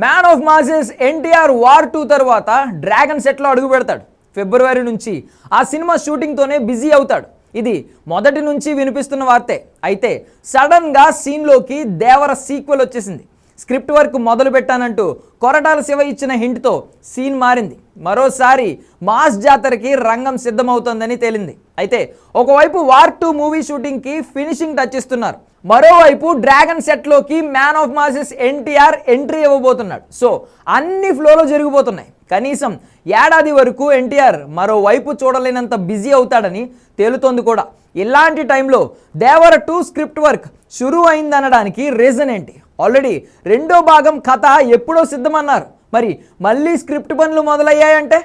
Man of masses NTR war two తర్వాత dragon సెట్లో అడుగు పెడతాడు. ఫిబ్రవరి నుంచి ఆ సినిమా షూటింగ్తోనే బిజీ అవుతాడు. ఇది మొదటి నుంచి వినిపిస్తున్న వార్తే. అయితే సడన్గా సీన్లోకి దేవర సీక్వెల్ వచ్చేసింది. స్క్రిప్ట్ వర్క్ మొదలు పెట్టానంటూ కొరటాల శివ ఇచ్చిన హింట్తో సీన్ మారింది. మరోసారి మాస్ జాతరకి రంగం సిద్ధమవుతోందని తేలింది. అయితే ఒకవైపు వార్ టూ మూవీ షూటింగ్కి ఫినిషింగ్ టచ్ ఇస్తున్నారు. మరోవైపు dragon సెట్లోకి man of masses NTR entry ఇవ్వబోతున్నాడు. సో అన్ని ఫ్లోలో జరిగిపోతున్నాయి. కనీసం ఏడాది వరకు ఎన్టీఆర్ మరోవైపు చూడలేనంత బిజీ అవుతాడని తేలుతోంది కూడా. ఇలాంటి టైంలో దేవర టూ స్క్రిప్ట్ వర్క్ షురూ అయిందనడానికి రీజన్ ఏంటి? ఆల్రెడీ రెండో భాగం కథ ఎప్పుడో సిద్ధమన్నారు. మరి మళ్ళీ స్క్రిప్ట్ పనులు మొదలయ్యాయంటే?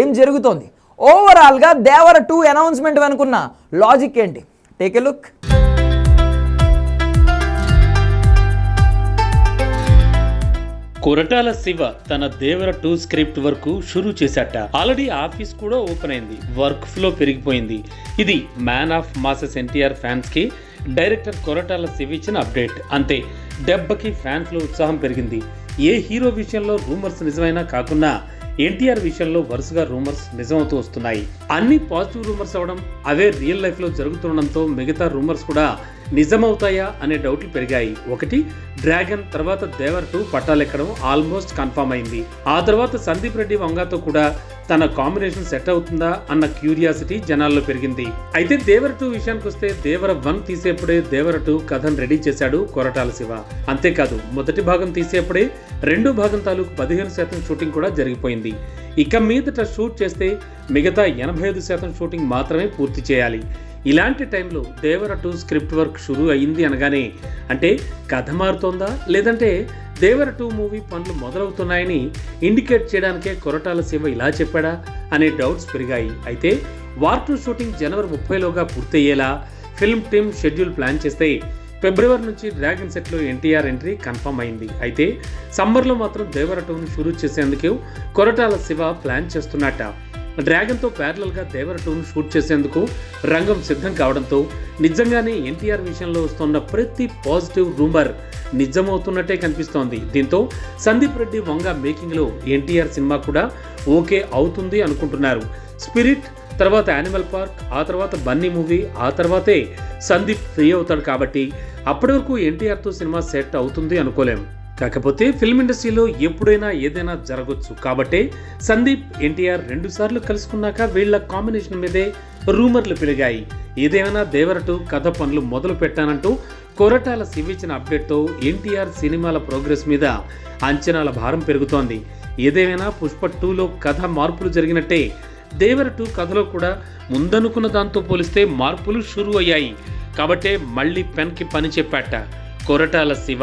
ఏం జరుగుతోంది? ఓవరాల్గా దేవర టూ అనౌన్స్మెంట్ వెనుకున్న లాజిక్ ఏంటి? Take a look Koratala Siva తన దేవర టూ స్క్రిప్ట్ వర్క్ షురూ చేశాట. ఆల్రెడీ ఆఫీస్ కూడా ఓపెన్ అయింది. వర్క్ ఫ్లో పెరిగిపోయింది. ఇది మ్యాన్ ఆఫ్ మాసెస్ ఎన్టీఆర్ ఫ్యాన్స్కి డైరెక్టర్ కొరటాల శివ ఇచ్చిన అప్డేట్. అంతే దెబ్బకి ఫ్యాన్స్లో ఉత్సాహం పెరిగింది. ఏ హీరో విషయంలో రూమర్స్ నిజమైనా కాకుండా ఎన్టీఆర్ విషయంలో వరుసగా రూమర్స్ నిజమవుతూ వస్తున్నాయి. అన్ని పాజిటివ్ రూమర్స్ అవడం అవే రియల్ లైఫ్లో జరుగుతుండడంతో మిగతా రూమర్స్ కూడా నిజమవుతాయా అనే డౌట్లు పెరిగాయి. ఒకటి డ్రాగన్ తర్వాత దేవర్ టూ పట్టాలెక్కడం ఆల్మోస్ట్ కన్ఫర్మ్ అయింది. ఆ తర్వాత సందీప్ రెడ్డి వంగాతో కూడా తన కాంబినేషన్ సెట్ అవుతుందా అన్న క్యూరియాసిటీ జనాల్లో పెరిగింది. అయితే దేవర టూ విషయానికి వస్తే దేవర వన్ తీసేప్పుడే దేవర టూ కథను రెడీ చేశాడు కొరటాల శివ. అంతేకాదు మొదటి భాగం తీసేప్పుడే రెండో భాగం తాలూకు పదిహేను శాతం షూటింగ్ కూడా జరిగిపోయింది. ఇక మీదట షూట్ చేస్తే మిగతా ఎనభై ఐదు శాతం షూటింగ్ మాత్రమే పూర్తి చేయాలి. ఇలాంటి టైంలో దేవర టూ స్క్రిప్ట్ వర్క్ షురూ అయింది అనగానే అంటే కథ మారుతోందా? లేదంటే దేవర టూ మూవీ పనులు మొదలవుతున్నాయని ఇండికేట్ చేయడానికే కొరటాల శివ ఇలా చెప్పాడా అనే డౌట్స్ పెరిగాయి. అయితే వార్ టూ షూటింగ్ జనవరి ముప్పైలోగా పూర్తయ్యేలా ఫిల్మ్ టీమ్ షెడ్యూల్ ప్లాన్ చేస్తే ఫిబ్రవరి నుంచి డ్రాగన్ సెట్లో ఎన్టీఆర్ ఎంట్రీ కన్ఫర్మ్ అయింది. అయితే సమ్మర్లో మాత్రం దేవర టూను షురూ చేసేందుకు కొరటాల శివ ప్లాన్ చేస్తున్నట్ట. డ్రాగన్తో ప్యారలల్గా దేవర టూను షూట్ చేసేందుకు రంగం సిద్ధం కావడంతో నిజంగానే ఎన్టీఆర్ విషయంలో వస్తున్న ప్రతి పాజిటివ్ రూమర్ నిజమవుతున్నట్టే కనిపిస్తోంది. దీంతో సందీప్ రెడ్డి వంగ మేకింగ్లో ఎన్టీఆర్ సినిమా కూడా ఓకే అవుతుంది అనుకుంటున్నారు. స్పిరిట్ తర్వాత యానిమల్ పార్క్ ఆ తర్వాత బన్నీ మూవీ ఆ తర్వాతే సందీప్ ఫ్రీ అవుతాడు కాబట్టి అప్పటి వరకు ఎన్టీఆర్తో సినిమా సెట్ అవుతుంది అనుకోలేం. కాకపోతే ఫిల్మ్ ఇండస్ట్రీలో ఎప్పుడైనా ఏదైనా జరగొచ్చు. కాబట్టే సందీప్ ఎన్టీఆర్ రెండు సార్లు కలుసుకున్నాక వీళ్ళ కాంబినేషన్ మీదే రూమర్లు పెరిగాయి. ఏదేమైనా దేవరటు కథ పనులు మొదలు పెట్టానంటూ కొరటాల శివిచ్చిన అప్డేట్తో ఎన్టీఆర్ సినిమాల ప్రోగ్రెస్ మీద అంచనాల భారం పెరుగుతోంది. ఏదేమైనా పుష్ప టూలో కథ మార్పులు జరిగినట్టే దేవర టూ కథలో కూడా ముందనుకున్న దాంతో పోలిస్తే మార్పులు షురు అయ్యాయి. కాబట్టే మళ్ళీ పెన్కి పని చెప్పాట కొరటాల శివ.